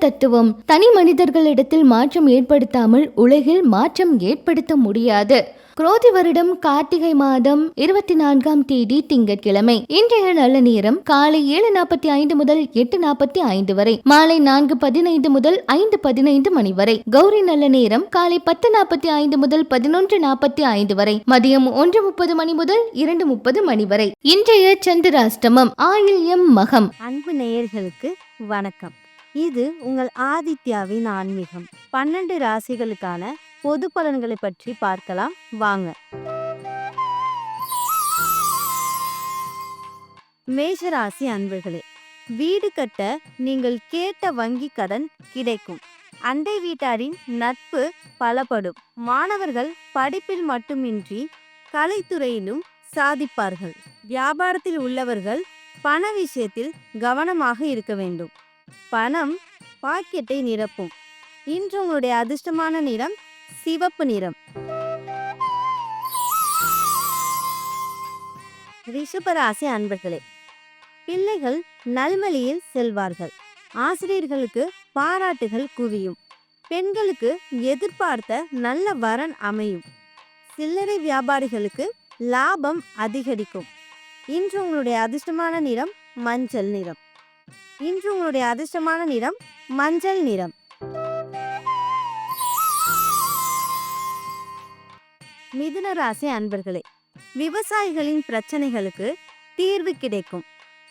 தத்துவம். தனி மனிதர்களிடத்தில் மாற்றம் ஏற்படுத்தாமல் உலகில் மாற்றம் ஏற்படுத்த முடியாது. குரோதி வருடம் கார்த்திகை மாதம் இருபத்தி நான்காம் தேதி திங்கட்கிழமை. இன்றைய நல்ல நேரம் காலை ஏழு நாற்பத்தி ஐந்து முதல் எட்டு நாற்பத்தி ஐந்து வரை. மாலை நான்கு பதினைந்து முதல் ஐந்து பதினைந்து மணி வரை. கௌரி நல்ல நேரம் காலை பத்து நாற்பத்தி ஐந்து முதல் பதினொன்று நாற்பத்தி ஐந்து வரை. மதியம் ஒன்று முப்பது மணி முதல் இரண்டு முப்பது மணி வரை. இன்றைய சந்திராஷ்டமம். ஆயில்யம் மகம். அன்பு நேயர்களுக்கு வணக்கம். இது உங்கள் ஆதித்யாவின் ஆன்மீகம். பன்னெண்டு ராசிகளுக்கான பொது பலன்களை பற்றி பார்க்கலாம். வாங்க. மேஷராசி அன்பர்களே வீடு கட்ட நீங்கள் கேட்ட வங்கி கடன் கிடைக்கும். அண்டை வீட்டாரின் நட்பு பலப்படும். மாணவர்கள் படிப்பில் மட்டுமின்றி கலைத்துறையிலும் சாதிப்பார்கள். வியாபாரத்தில் உள்ளவர்கள் பண விஷயத்தில் கவனமாக இருக்க வேண்டும். பணம் பாக்கெட்டை நிரப்பும். இன்று உங்களுடைய அதிர்ஷ்டமான நிறம் சிவப்பு நிறம். ரிஷபராசி அன்பர்களே பிள்ளைகள் நல்வழியில் செல்வார்கள். ஆசிரியர்களுக்கு பாராட்டுகள் குவியும். பெண்களுக்கு எதிர்பார்த்த நல்ல வரன் அமையும். சில்லறை வியாபாரிகளுக்கு லாபம் அதிகரிக்கும். இன்று உங்களுடைய அதிர்ஷ்டமான நிறம் மஞ்சள் நிறம். இன்று உங்களுடைய அதிர்ஷ்டமான நிறம் மஞ்சள் நிறம். மிதுன ராசி அன்பர்களே விவசாயிகளின் பிரச்சனைகளுக்கு தீர்வு கிடைக்கும்.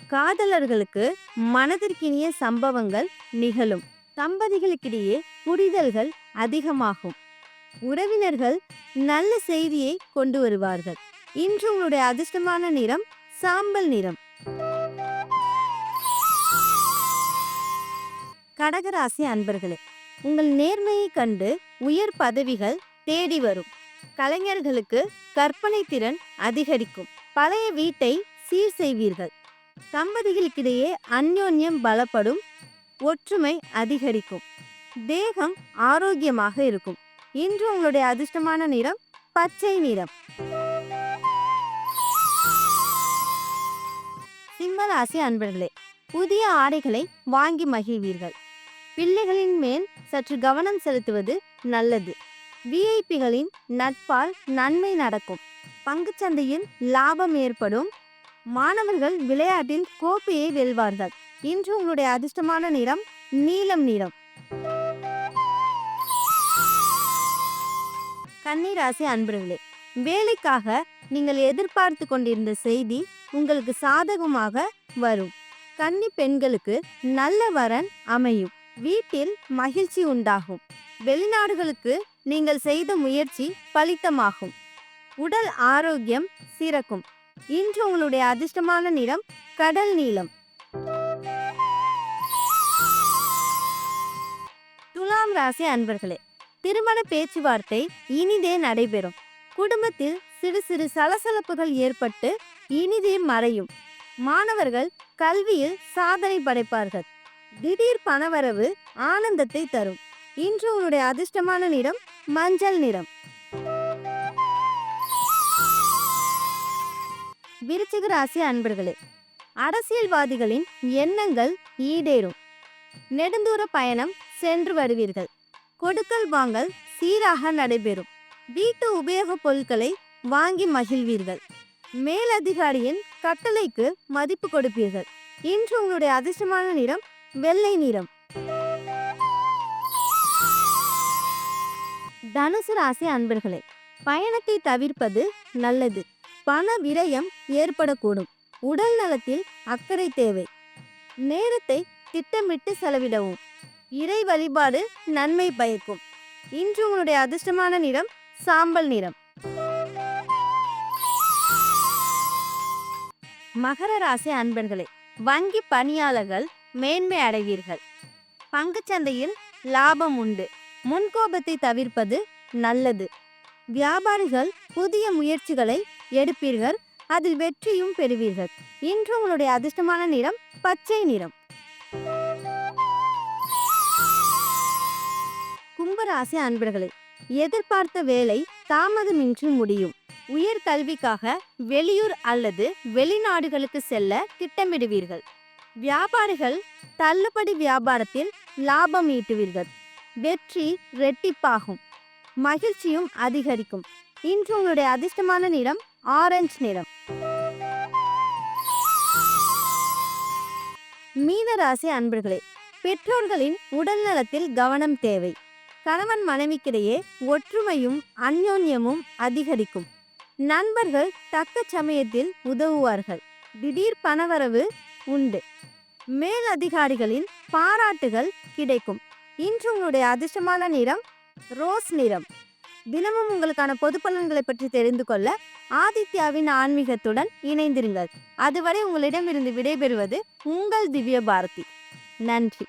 காதலர்களுக்கு மனதிற்கினிய சம்பவங்கள் நிகழும். தம்பதிகளுக்கிடையே புரிதல்கள் அதிகமாகும். உறவினர்கள் நல்ல செய்தியை கொண்டு வருவார்கள். இன்று உங்களுடைய அதிர்ஷ்டமான நிறம் சாம்பல் நிறம். கடகராசி அன்பர்களே உங்கள் நேர்மையை கண்டு உயர் பதவிகள் தேடி வரும். கலைஞர்களுக்கு கற்பனை திறன் அதிகரிக்கும். பழைய வீட்டை சீர் செய்வீர்கள். தம்பதிகளுக்கிடையே அந்யோன்யம் பலப்படும் ஒற்றுமை அதிகரிக்கும். தேகம் ஆரோக்கியமாக இருக்கும். இன்று உங்களுடைய அதிர்ஷ்டமான நிறம் பச்சை நிறம். சிம்மராசி அன்பர்களே புதிய ஆடைகளை வாங்கி மகிழ்வீர்கள். பிள்ளைகளின் மேல் சற்று கவனம் செலுத்துவது நல்லது. விஐபிகளின் நட்பால் நன்மை நடக்கும். பங்குச்சந்தையில் லாபம் ஏற்படும். மாணவர்கள் விளையாட்டில் கோப்பையை வெல்வார்கள். இன்று உங்களுடைய அதிர்ஷ்டமான நிறம் நீலம் நிறம். கன்னிராசி அன்பர்களே வேலைக்காக நீங்கள் எதிர்பார்த்து கொண்டிருந்த செய்தி உங்களுக்கு சாதகமாக வரும். கன்னி பெண்களுக்கு நல்ல வரன் அமையும். வீட்டில் மகிழ்ச்சி உண்டாகும். வெளிநாடுகளுக்கு நீங்கள் செய்த முயற்சி பலித்தமாகும். உடல் ஆரோக்கியம் சிறக்கும். இன்று உங்களுடைய அதிர்ஷ்டமான நிறம் கடல் நீளம் துலாம் ராசி அன்பர்களே திருமண பேச்சுவார்த்தை இனிதே நடைபெறும். குடும்பத்தில் சிறு சிறு சலசலப்புகள் ஏற்பட்டு இனிதே மறையும். மாணவர்கள் கல்வியில் சாதனை படைப்பார்கள். திடீர் பணவரவு ஆனந்தத்தை தரும். இன்று உன்னுடைய அதிர்ஷ்டமான நிறம் மஞ்சள் நிறம். விருச்சிக ராசி அன்பர்களே அரசியல்வாதிகளின் எண்ணங்கள் ஈடேறும். நெடுந்தூர பயணம் சென்று வருவீர்கள். கொடுக்கல் வாங்கல் சீராக நடைபெறும். வீட்டு உபயோகப் பொருட்களை வாங்கி மகிழ்வீர்கள். மேலதிகாரியின் கட்டளைக்கு மதிப்பு கொடுப்பீர்கள். இன்று உங்களுடைய அதிர்ஷ்டமான நிறம் வெள்ளை நிறம். தனுசு ராசி அன்பர்களே பயணத்தை தவிர்ப்பது நல்லது. பண விரயம் ஏற்படக்கூடும். உடல் நலத்தில் அக்கறை தேவை. நேரத்தை திட்டமிட்டு செலவிடவும். இறை வழிபாடு நன்மை பயக்கும். இன்று உங்களுடைய அதிர்ஷ்டமான நிறம் சாம்பல் நிறம். மகர ராசி அன்பர்களே வங்கி பணியாளர்கள் மேன்மை அடைவீர்கள். பங்குச்சந்தையில் லாபம் உண்டு. முன்கோபத்தை தவிர்ப்பது நல்லது. வியாபாரிகள் புதிய முயற்சிகளை எடுப்பீர்கள். அதில் வெற்றியும் பெறுவீர்கள். இன்று உங்களுடைய அதிர்ஷ்டமான நிறம் பச்சை நிறம். கும்பராசி அன்பர்களே எதிர்பார்த்த வேலை தாமதமின்றி முடியும். உயர் கல்விக்காக வெளியூர் அல்லது வெளிநாடுகளுக்கு செல்ல திட்டமிடுவீர்கள். வியாபாரிகள் தள்ளுபடி வியாபாரத்தில் லாபம் ஈட்டுவீர்கள். வெற்றி ரெட்டிப்பாகும் மகிழ்ச்சியும் அதிகரிக்கும். இன்று உங்களுடைய அதிர்ஷ்டமான நிறம் ஆரஞ்சு நிறம். மீனராசி அன்பர்களே பெற்றோர்களின் உடல் நலத்தில் கவனம் தேவை. கணவன் மனைவிக்கிடையே ஒற்றுமையும் அந்யோன்யமும் அதிகரிக்கும். நண்பர்கள் தக்க சமயத்தில் உதவுவார்கள். திடீர் பணவரவு உண்டு. மேல் அதிகாரிகளின் பாராட்டுகள் கிடைக்கும். இன்று உங்களுடைய அதிர்ஷ்டமான நிறம் ரோஸ் நிறம். தினமும் உங்களுக்கான பொது பலன்களை பற்றி தெரிந்து கொள்ள ஆதித்யாவின் ஆன்மீகத்துடன் இணைந்திருங்கள். அதுவரை உங்களிடமிருந்து விடைபெறுவது உங்கள் திவ்ய பாரதி நன்றி.